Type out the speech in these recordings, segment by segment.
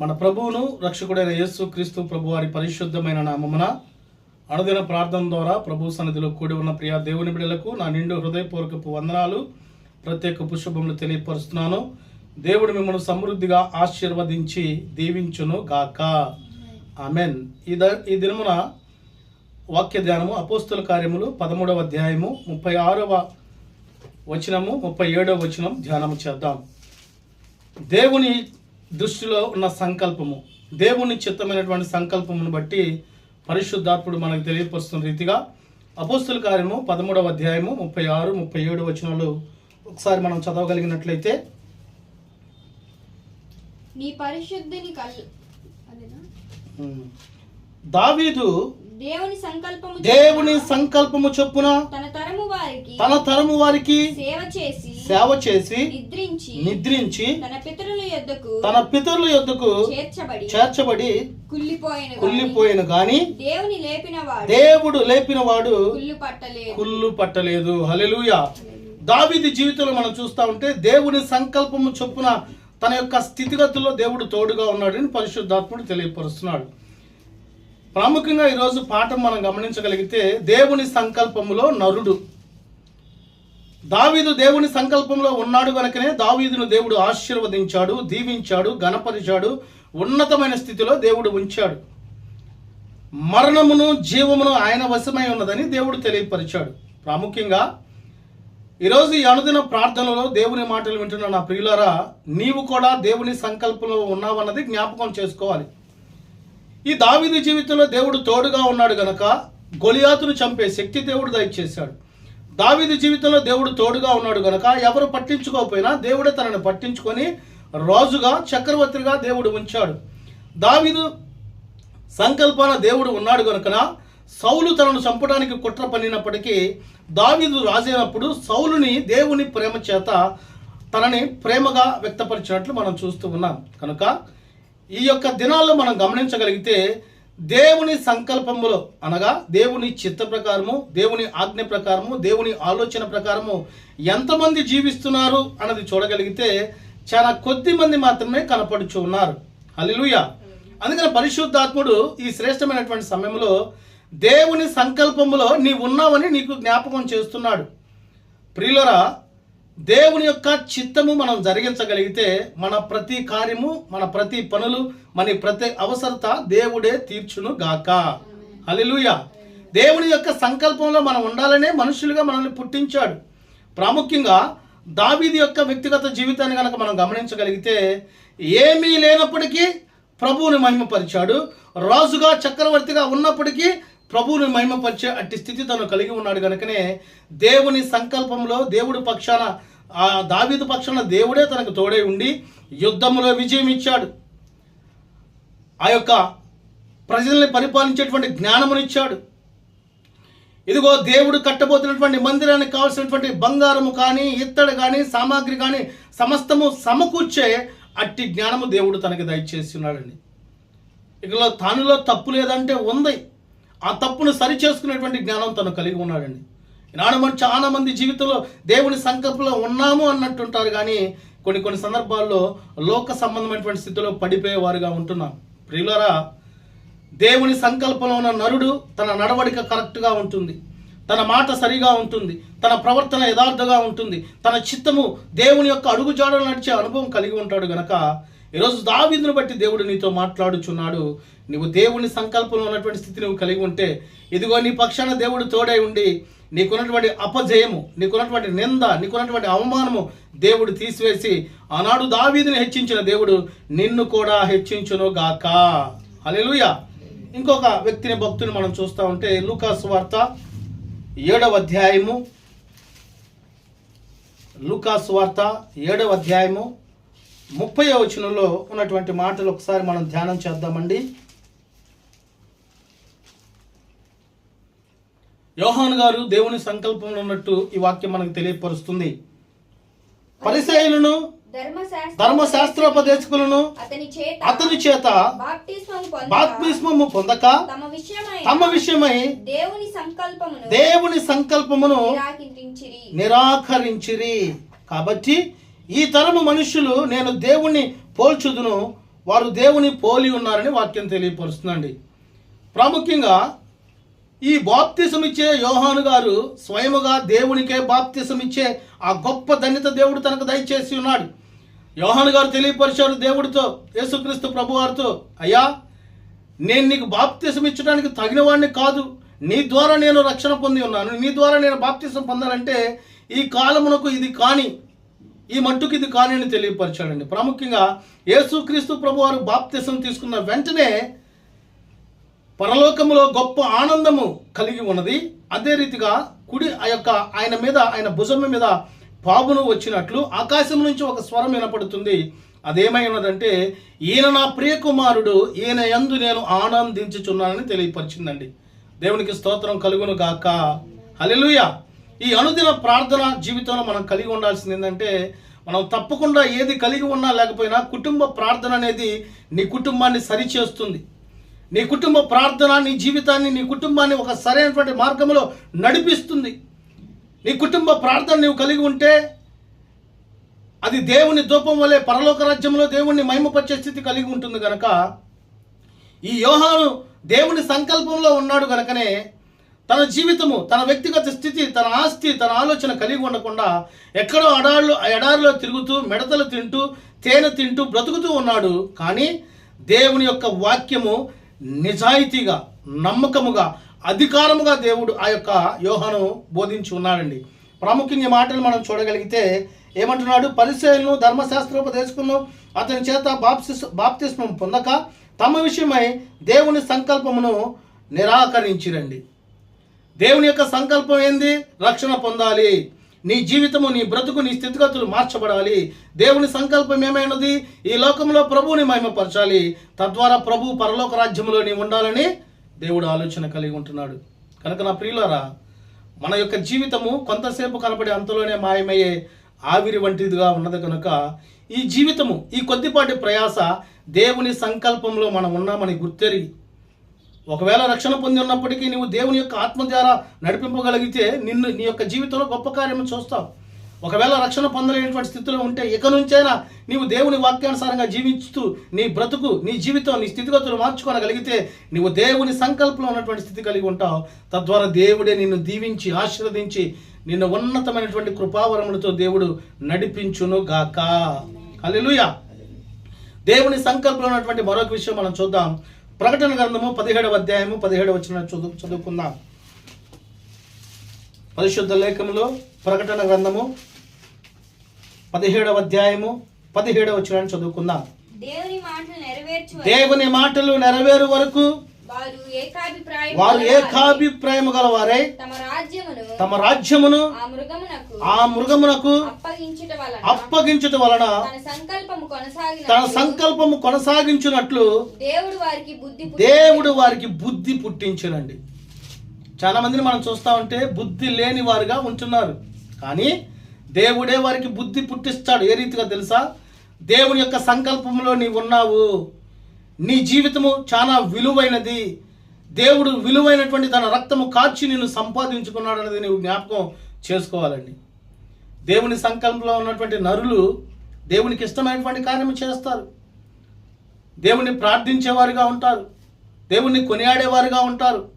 మన ప్రభువును రక్షకుడైన యేసు క్రీస్తు ప్రభు వారి పరిశుద్ధమైన నామమున అనుదిన ప్రార్థన ద్వారా ప్రభు సన్నిధిలో కూడి ఉన్న ప్రియ దేవుని బిడ్డలకు నా నిండు హృదయపూర్వకపు వందనాలు. ప్రత్యేక పుష్పములు తెలియపరుస్తున్నాను. దేవుడు మిమ్మల్ని సమృద్ధిగా ఆశీర్వదించి దీవించును గాక. ఆమెన్. ఈ ద ఈ దినమున వాక్య ధ్యానము అపోస్తుల కార్యములు పదమూడవ అధ్యాయము ముప్పై ఆరవ వచనము ముప్పై ఏడవ వచనం ధ్యానము చేద్దాం. దేవుని దృష్టిలో ఉన్న సంకల్పము దేవుని చిత్తమైనటువంటి సంకల్పమును బట్టి పరిశుద్ధాత్ముడు మనకు తెలియపరుస్తున్న రీతిగా అపోస్తుల కార్యము పదమూడవ అధ్యాయము ముప్పై ఆరు ముప్పై ఏడు వచనాలు ఒకసారి మనం చదవగలిగినట్లయితే నీ పరిశుద్ధిని దావీదు దేవుని సంకల్పము దేవుని సంకల్పము చొప్పున తన తరము వారికి తన తరము వారికి సేవ చేసి సేవ చేసి నిద్రించి నిద్రించి తన పితరుల యొద్దకు తన పితరుల యొద్దకు చేర్చబడి చేర్చబడి కుళ్ళిపోయిన కుళ్ళిపోయిన గాని దేవుని లేపిన వాడు దేవుడు లేపిన వాడు కుళ్ళు పట్టలేదు. కుళ్ళు పట్టలేదు. హల్లెలూయా. దావీది జీవితంలో మనం చూస్తా ఉంటే దేవుని సంకల్పము చొప్పున తన యొక్క స్థితిగతుల్లో దేవుడు తోడుగా ఉన్నాడని పరిశుద్ధాత్ముడు తెలియపరుస్తున్నాడు. ప్రాముఖ్యంగా ఈరోజు పాఠం మనం గమనించగలిగితే దేవుని సంకల్పములో నరుడు. దావీదు దేవుని సంకల్పంలో ఉన్నాడు గనుకనే దావీదును దేవుడు ఆశీర్వదించాడు దీవించాడు గణపరిచాడు ఉన్నతమైన స్థితిలో దేవుడు ఉంచాడు. మరణమును జీవమును ఆయన వశమై ఉన్నదని దేవుడు తెలియపరిచాడు. ప్రాముఖ్యంగా ఈరోజు ఈ అనుదిన ప్రార్థనలో దేవుని మాటలు వింటున్న నా ప్రియులారా నీవు కూడా దేవుని సంకల్పంలో ఉన్నావన్నది జ్ఞాపకం చేసుకోవాలి. ఈ దావీదు జీవితంలో దేవుడు తోడుగా ఉన్నాడు గనక గొలియాతును చంపే శక్తి దేవుడు దయచేశాడు. దావీదు జీవితంలో దేవుడు తోడుగా ఉన్నాడు కనుక ఎవరు పట్టించుకోకపోయినా దేవుడే తనను పట్టించుకొని రాజుగా చక్రవర్తిగా దేవుడు ఉంచాడు. దావీదు సంకల్పాన దేవుడు ఉన్నాడు కనుక సౌలు తనను చంపడానికి కుట్ర పన్నినప్పటికీ దావీదు రాజైనప్పుడు సౌలుని దేవుని ప్రేమ చేత తనని ప్రేమగా వ్యక్తపరిచినట్లు మనం చూస్తూ ఉన్నాం. కనుక ఈ యొక్క దినాల్లో మనం గమనించగలిగితే దేవుని సంకల్పములో అనగా దేవుని చిత్త ప్రకారము దేవుని ఆజ్ఞ ప్రకారము దేవుని ఆలోచన ప్రకారము ఎంతమంది జీవిస్తున్నారు అన్నది చూడగలిగితే చాలా కొద్ది మంది మాత్రమే కనపడుచు ఉన్నారు. హలిలుయ అందుకని పరిశుద్ధాత్ముడు ఈ శ్రేష్టమైనటువంటి సమయంలో దేవుని సంకల్పములో నీ ఉన్నావని నీకు జ్ఞాపకం చేస్తున్నాడు. ప్రియులరా దేవుని యొక్క చిత్తము మనం జరిగించగలిగితే మన ప్రతి కార్యము మన ప్రతి పనులు మన ప్రతి అవసరత దేవుడే తీర్చును గాక. అలెలుయ దేవుని యొక్క సంకల్పంలో మనం ఉండాలనే మనుషులుగా మనల్ని పుట్టించాడు. ప్రాముఖ్యంగా దావీది యొక్క వ్యక్తిగత జీవితాన్ని కనుక మనం గమనించగలిగితే ఏమీ లేనప్పటికీ ప్రభువుని మహిమపరిచాడు. రాజుగా చక్రవర్తిగా ఉన్నప్పటికీ ప్రభువుని మహిమపరిచే అట్టి స్థితి తను కలిగి ఉన్నాడు కనుకనే దేవుని సంకల్పంలో దేవుడి పక్షాన ఆ దావీదు పక్షాన దేవుడే తనకు తోడై ఉండి యుద్ధంలో విజయం ఇచ్చాడు. ఆ యొక్క ప్రజల్ని పరిపాలించేటువంటి జ్ఞానమునిచ్చాడు ఇదిగో దేవుడు కట్టబోతున్నటువంటి మందిరానికి కావాల్సినటువంటి బంగారము కానీ ఇత్తడి కానీ సామాగ్రి కానీ సమస్తము సమకూర్చే అట్టి జ్ఞానము దేవుడు తనకి దయచేసి ఉన్నాడండి. ఇకలో తానులో తప్పు లేదంటే ఉంది. ఆ తప్పును సరి చేసుకునేటువంటి జ్ఞానం తను కలిగి ఉన్నాడండి. ఈనాడు మనం చాలా మంది జీవితంలో దేవుని సంకల్పంలో ఉన్నాము అన్నట్టుంటారు కానీ కొన్ని కొన్ని సందర్భాల్లో లోక సంబంధమైనటువంటి స్థితిలో పడిపోయేవారుగా ఉంటున్నాం. ప్రియులరా దేవుని సంకల్పంలో ఉన్న నరుడు తన నడవడిక కరెక్ట్గా ఉంటుంది. తన మాట సరిగా ఉంటుంది. తన ప్రవర్తన యథార్థంగా ఉంటుంది. తన చిత్తము దేవుని యొక్క అడుగుజాడలు నడిచే అనుభవం కలిగి ఉంటాడు గనక ఈరోజు దావీదును బట్టి దేవుడు నీతో మాట్లాడుచున్నాడు. నువ్వు దేవుని సంకల్పంలో ఉన్నటువంటి స్థితి నువ్వు కలిగి ఉంటే ఇదిగో నీ పక్షాన దేవుడు తోడై ఉండి నీకున్నటువంటి అపజయము నీకున్నటువంటి నింద నీకున్నటువంటి అవమానము దేవుడు తీసివేసి ఆనాడు దావీదుని హెచ్చించిన దేవుడు నిన్ను కూడా హెచ్చించును గాక. అలెలుయ ఇంకొక వ్యక్తిని భక్తుని మనం చూస్తూ ఉంటే లూకాస్ వార్త ఏడవ అధ్యాయము. లూకాస్ వార్త ఏడవ అధ్యాయము. ముప్పై వచనంలో ఉన్నటువంటి మాటలు ఒకసారి మనం ధ్యానం చేద్దామండి. యోహాన్ గారు దేవుని సంకల్పంలో ఉన్నట్టు ఈ వాక్యం మనకు తెలియపరుస్తుంది. ధర్మశాస్త్ర ధర్మశాస్త్రోపదేశకులను అతని చేత బాప్తిస్మము పొందక తమ విషయమై దేవుని సంకల్పమును దేవుని సంకల్పమును నిరాకరించిరి. నిరాకరించిరి. కాబట్టి ఈ తరము మనుషులు నేను దేవుణ్ణి పోల్చుదును వారు దేవుని పోలి ఉన్నారని వాక్యం తెలియపరుస్తుందండి. ప్రాముఖ్యంగా ఈ బాప్తిసమిచ్చే యోహాను గారు స్వయముగా దేవునికే బాప్తిసమిచ్చే ఆ గొప్ప ధన్యత దేవుడు తనకు దయచేసి ఉన్నాడు. యోహాను గారు తెలియపరిచారు దేవుడితో యేసుక్రీస్తు ప్రభు వారితో అయ్యా నేను నీకు బాప్తిసం ఇచ్చడానికి తగిన వాడిని కాదు. నీ ద్వారా నేను రక్షణ పొంది ఉన్నాను. నీ ద్వారా నేను బాప్తిసం పొందాలంటే ఈ కాలమునకు ఇది కాని ఈ మట్టుకు ఇది కాని తెలియపరిచాడండి. ప్రాముఖ్యంగా యేసుక్రీస్తు ప్రభు వారు బాప్తిసం తీసుకున్న వెంటనే పరలోకములో గొప్ప ఆనందము కలిగి ఉన్నది. అదే రీతిగా కుడి ఆ యొక్క ఆయన మీద ఆయన భుజం మీద పాపును వచ్చినట్లు ఆకాశం నుంచి ఒక స్వరం వినపడుతుంది. అదేమై ఉన్నదంటే ఈయన నా ప్రియ కుమారుడు ఈయన యందు నేను ఆనందించుచున్నానని తెలియపరిచిందండి. దేవునికి స్తోత్రం కలుగును గాక. హలెలుయా ఈ అనుదిన ప్రార్థన జీవితంలో మనం కలిగి ఉండాల్సింది ఏంటంటే మనం తప్పకుండా ఏది కలిగి ఉన్నా లేకపోయినా కుటుంబ ప్రార్థన అనేది నీ కుటుంబాన్ని సరిచేస్తుంది. నీ కుటుంబ ప్రార్థన నీ జీవితాన్ని నీ కుటుంబాన్ని ఒక సరైనటువంటి మార్గంలో నడిపిస్తుంది. నీ కుటుంబ ప్రార్థన నీవు కలిగి ఉంటే అది దేవుని దూపం వలె పరలోక రాజ్యంలో దేవుణ్ణి మహిమపరిచే స్థితి కలిగి ఉంటుంది కనుక ఈ యోహాను దేవుని సంకల్పంలో ఉన్నాడు కనుకనే తన జీవితము తన వ్యక్తిగత స్థితి తన ఆస్తి తన ఆలోచన కలిగి ఉండకుండా ఎక్కడో అడాళ్ళు ఎడారిలో తిరుగుతూ మెడతలు తింటూ తేనె తింటూ బ్రతుకుతూ ఉన్నాడు. కానీ దేవుని యొక్క వాక్యము నిజాయితీగా నమ్మకముగా అధికారముగా దేవుడు ఆ యొక్క యోహను బోధించి ఉన్నాడండి. ప్రాముఖ్యంగా మాటలు మనం చూడగలిగితే ఏమంటున్నాడు? పరిశీలను ధర్మశాస్త్రోపదేశకులను అతని చేత బాప్తిస్ బాప్తిస్మం పొందక తమ విషయమై దేవుని సంకల్పమును నిరాకరించిరండి. దేవుని యొక్క సంకల్పం ఏంది? రక్షణ పొందాలి. నీ జీవితము నీ బ్రతుకు నీ స్థితిగతులు మార్చబడాలి. దేవుని సంకల్పం ఏమైనది? ఈ లోకంలో ప్రభువుని మహిమపరచాలి. తద్వారా ప్రభు పరలోక రాజ్యంలో నీ ఉండాలని దేవుడు ఆలోచన కలిగి ఉంటున్నాడు. కనుక నా ప్రియులారా మన యొక్క జీవితము కొంతసేపు కనపడి అంతలోనే మాయమయ్యే ఆవిరి వంటిదిగా ఉన్నది కనుక ఈ జీవితము ఈ కొద్దిపాటి ప్రయాస దేవుని సంకల్పంలో మనం ఉన్నామని గుర్తెరిగి ఒకవేళ రక్షణ పొంది ఉన్నప్పటికీ నువ్వు దేవుని యొక్క ఆత్మ ద్వారా నడిపింపగలిగితే నిన్ను నీ యొక్క జీవితంలో గొప్ప కార్యము చూస్తావు. ఒకవేళ రక్షణ పొందలేనటువంటి స్థితిలో ఉంటే ఇక నుంచైనా నీవు దేవుని వాక్యానుసారంగా జీవిస్తూ నీ బ్రతుకు నీ జీవితం నీ స్థితిగతులు మార్చుకోనగలిగితే నీవు దేవుని సంకల్పంలో ఉన్నటువంటి స్థితి కలిగి ఉంటావు. తద్వారా దేవుడే నిన్ను దీవించి ఆశీర్వదించి నిన్ను ఉన్నతమైనటువంటి కృపావరములతో దేవుడు నడిపించును గాక. హల్లెలూయా. దేవుని సంకల్పంలో ఉన్నటువంటి మరొక విషయం మనం చూద్దాం. ప్రకటన గ్రంథము పదిహేడవ అధ్యాయము పదిహేడవ వచ్చిన చదువు చదువుకుందాం. పరిశుద్ధ లేఖములో ప్రకటన గ్రంథము పదిహేడవ అధ్యాయము పదిహేడవ వచ్చిన చదువుకుందాం. దేవుని మాటలు నెరవేర్చు దేవుని మాటలు నెరవేరు వరకు వారు ఏకాభిప్రాయం వారు గలవారై. తమ రాజ్యమును తమ రాజ్యమును ఆ మృగమునకు అప్పగించుట వలన తన సంకల్పము కొనసాగించున్నట్లు దేవుడు వారికి బుద్ధి దేవుడు వారికి బుద్ధి పుట్టించునండి. చాలా మందిని మనం చూస్తా ఉంటే బుద్ధి లేని వారుగా ఉంటున్నారు. కానీ దేవుడే వారికి బుద్ధి పుట్టిస్తాడు. ఏ రీతిగా తెలుసా? దేవుని యొక్క సంకల్పంలో నీవు ఉన్నావు. నీ జీవితము చాలా విలువైనది. దేవుడు విలువైనటువంటి తన రక్తము కాచి నిన్ను సంపాదించుకున్నాడు అనేది నీవు జ్ఞాపకం చేసుకోవాలండి. దేవుని సంకల్పంలో ఉన్నటువంటి నరులు దేవునికి ఇష్టమైనటువంటి కార్యము చేస్తారు. దేవుణ్ణి ప్రార్థించేవారుగా ఉంటారు. దేవుణ్ణి కొనియాడేవారుగా ఉంటారు.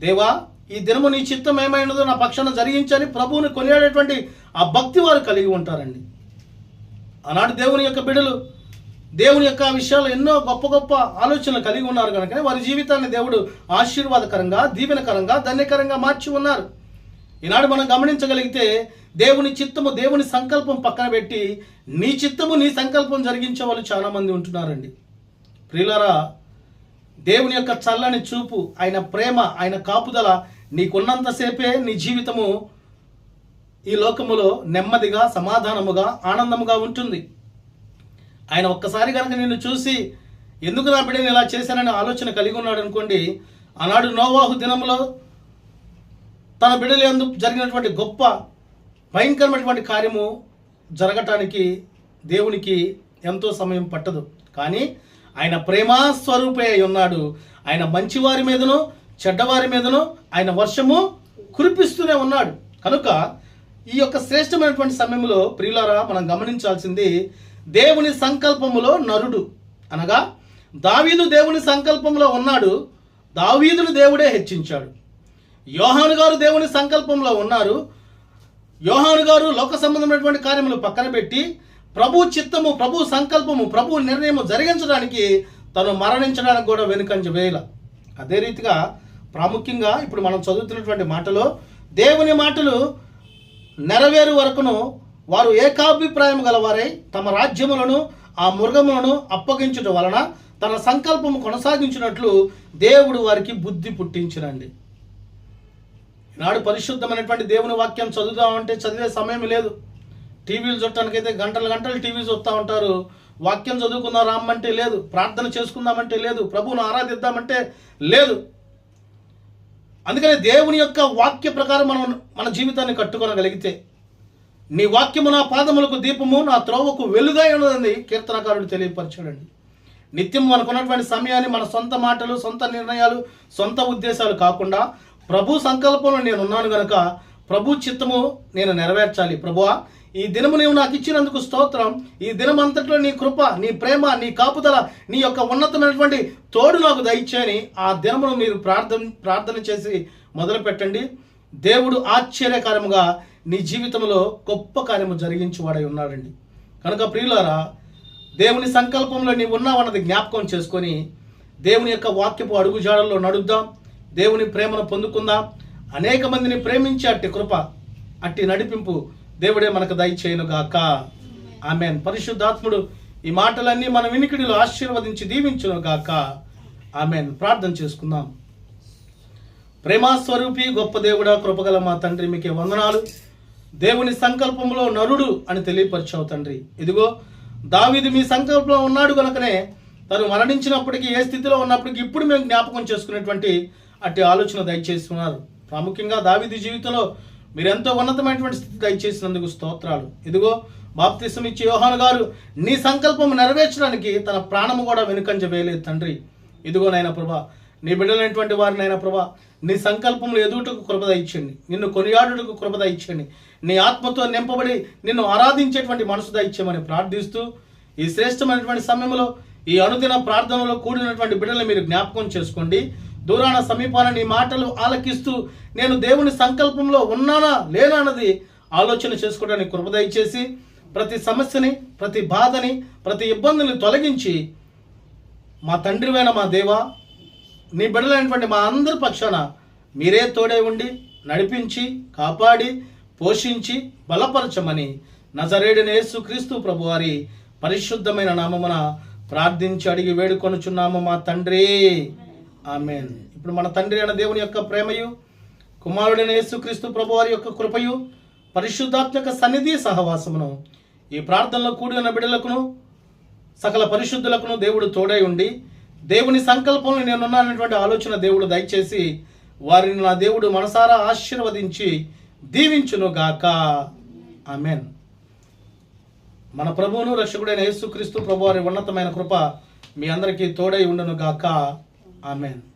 దేవా ఈ దినము నీ చిత్తం ఏమైనదో నా పక్షాన జరిగించని ప్రభువుని కొనియాడేటువంటి ఆ భక్తి వారు కలిగి ఉంటారండి. ఆనాడు దేవుని యొక్క బిడలు దేవుని యొక్క విషయాలు ఎన్నో గొప్ప గొప్ప ఆలోచనలు కలిగి ఉన్నారు కనుక వారి జీవితాన్ని దేవుడు ఆశీర్వాదకరంగా దీవెనకరంగా ధన్యకరంగా మార్చి ఉన్నారు. ఈనాడు మనం గమనించగలిగితే దేవుని చిత్తము దేవుని సంకల్పం పక్కన పెట్టి నీ చిత్తము నీ సంకల్పం జరిగించే వాళ్ళు చాలామంది ఉంటున్నారండి. ప్రియులరా దేవుని యొక్క చల్లని చూపు ఆయన ప్రేమ ఆయన కాపుదల నీకున్నంతసేపే నీ జీవితము ఈ లోకములో నెమ్మదిగా సమాధానముగా ఆనందముగా ఉంటుంది. ఆయన ఒక్కసారి కనుక నిన్ను చూసి ఎందుకు నా బిడ్డని ఇలా చేశానని ఆలోచన కలిగి ఉన్నాడు అనుకోండి ఆనాడు నోవాహు దినంలో తన బిడ్డలు ఎందుకు జరిగినటువంటి గొప్ప భయంకరమైనటువంటి కార్యము జరగటానికి దేవునికి ఎంతో సమయం పట్టదు. కానీ ఆయన ప్రేమాస్వరూపే అయి ఉన్నాడు. ఆయన మంచివారి మీదను చెడ్డవారి మీదను ఆయన వర్షము కురిపిస్తూనే ఉన్నాడు. కనుక ఈ యొక్క శ్రేష్టమైనటువంటి సమయంలో ప్రియులారా మనం గమనించాల్సింది దేవుని సంకల్పములో నరుడు. అనగా దావీదు దేవుని సంకల్పంలో ఉన్నాడు దావీదును దేవుడే హెచ్చించాడు. యోహాను గారు దేవుని సంకల్పంలో ఉన్నారు యోహాను గారు లోక సంబంధమైనటువంటి కార్యములు పక్కన పెట్టి ప్రభు చిత్తము ప్రభు సంకల్పము ప్రభు నిర్ణయము జరిగించడానికి తను మరణించడానికి కూడా వెనుకంజ వేయల. అదే రీతిగా ప్రాముఖ్యంగా ఇప్పుడు మనం చదువుతున్నటువంటి మాటలో దేవుని మాటలు నెరవేరు వరకును వారు ఏకాభిప్రాయం గలవారై తమ రాజ్యములను ఆ మృగములను అప్పగించడం వలన తన సంకల్పము కొనసాగించినట్లు దేవుడు వారికి బుద్ధి పుట్టించినండి. ఈనాడు పరిశుద్ధమైనటువంటి దేవుని వాక్యం చదువుదామంటే చదివే సమయం లేదు. టీవీలు చూడటానికైతే గంటలు గంటలు టీవీ చూస్తూ ఉంటారు. వాక్యం చదువుకుందాం రామ్మంటే లేదు ప్రార్థన చేసుకుందామంటే లేదు ప్రభువును ఆరాధిద్దామంటే లేదు. అందుకని దేవుని యొక్క వాక్య ప్రకారం మనం మన జీవితాన్ని కట్టుకొనగలిగితే నీ వాక్యము నా పాదములకు దీపము నా త్రోవకు వెలుగై ఉన్నదని కీర్తనకారుడు తెలియపరచాడండి. నిత్యం మనకున్నటువంటి సమయాన్ని మన సొంత మాటలు సొంత నిర్ణయాలు సొంత ఉద్దేశాలు కాకుండా ప్రభు సంకల్పంలో నేను ఉన్నాను గనక ప్రభు చిత్తము నేను నెరవేర్చాలి. ప్రభువా ఈ దినము నీవు నాకు ఇచ్చినందుకు స్తోత్రం. ఈ దినం అంతట్లో నీ కృప నీ ప్రేమ నీ కాపుదల నీ యొక్క ఉన్నతమైనటువంటి తోడు నాకు దయచేయని ఆ దినమును మీరు ప్రార్థన ప్రార్థన చేసి మొదలు పెట్టండి దేవుడు ఆశ్చర్యకరముగా నీ జీవితంలో గొప్ప కార్యము జరిగించువాడై ఉన్నాడండి. కనుక ప్రియులారా దేవుని సంకల్పంలో నీవు ఉన్నావన్నది జ్ఞాపకం చేసుకొని దేవుని యొక్క వాక్యపు అడుగుజాడల్లో నడుద్దాం. దేవుని ప్రేమను పొందుకుందాం. అనేక మందిని ప్రేమించే అట్టి కృప అట్టి నడిపింపు దేవుడే మనకు దయచేయనుగాక. ఆమెన్. పరిశుద్ధాత్ముడు ఈ మాటలన్నీ మన వినికిడిలో ఆశీర్వదించి దీవించునుగాక. ఆమెన్. ప్రార్థన చేసుకుందాం. ప్రేమాస్వరూపి గొప్ప దేవుడా కృపగల మా తండ్రి మీకే వందనాలు. దేవుని సంకల్పంలో నరుడు అని తెలియపరిచావు తండ్రి. ఇదిగో దావీది మీ సంకల్పంలో ఉన్నాడు కనుకనే తను మరణించినప్పటికీ ఏ స్థితిలో ఉన్నప్పటికీ ఇప్పుడు మేము జ్ఞాపకం చేసుకునేటువంటి అట్టి ఆలోచన దయచేస్తున్నారు ప్రాముఖ్యంగా దావీదు జీవితంలో మీరు ఎంతో ఉన్నతమైనటువంటి స్థితి దయచేసినందుకు స్తోత్రాలు. ఇదిగో బాప్తిసం ఇచ్చే యోహాను గారు నీ సంకల్పం నెరవేర్చడానికి తన ప్రాణము కూడా వెనుకంజ వేయలేదు తండ్రి. ఇదిగో నాయన ప్రభా నీ బిడ్డలైనటువంటి వారిని ప్రభా నీ సంకల్పంలో ఎదుగుటకు కృపద ఇచ్చండి నిన్ను కొనియాడుటకు కృపద ఇచ్చండి నీ ఆత్మతో నింపబడి నిన్ను ఆరాధించేటువంటి మనసు దయచేయమని ప్రార్థిస్తూ ఈ శ్రేష్టమైనటువంటి సమయంలో ఈ అనుదిన ప్రార్థనలో కూడినటువంటి బిడ్డలను మీరు జ్ఞాపకం చేసుకోండి. దూరాన సమీపాన నీ మాటలు ఆలకిస్తూ నేను దేవుని సంకల్పంలో ఉన్నానా లేనా అన్నది ఆలోచన చేసుకోవడానికి కృప దయచేసి ప్రతి సమస్యని ప్రతి బాధని ప్రతి ఇబ్బందిని తొలగించి మా తండ్రివైన మా దేవా నీ బిడ్డలైనటువంటి మా అందరి పక్షాన మీరే తోడే ఉండి నడిపించి కాపాడి పోషించి బలపరచమని నజరేడిన యేసు క్రీస్తు ప్రభువారి పరిశుద్ధమైన నామమున ప్రార్థించి అడిగి వేడుకొనుచున్నాము మా తండ్రి. ఆమెన్. ఇప్పుడు మన తండ్రి అయిన దేవుని యొక్క ప్రేమయు కుమారుడైన యేసుక్రీస్తు ప్రభువారి యొక్క కృపయు పరిశుద్ధాత్మక సన్నిధి సహవాసమును ఈ ప్రార్థనలో కూడిన బిడ్డలకును సకల పరిశుద్ధులకును దేవుడు తోడై ఉండి దేవుని సంకల్పంలో నేనున్నానటువంటి ఆలోచన దేవుడు దయచేసి వారిని నా దేవుడు మనసారా ఆశీర్వదించి దీవించును గాక. ఆమెన్. మన ప్రభువును రక్షకుడైన యేసుక్రీస్తు ప్రభు వారి ఉన్నతమైన కృప మీ అందరికీ తోడై ఉండును గాక. ఆమెన్.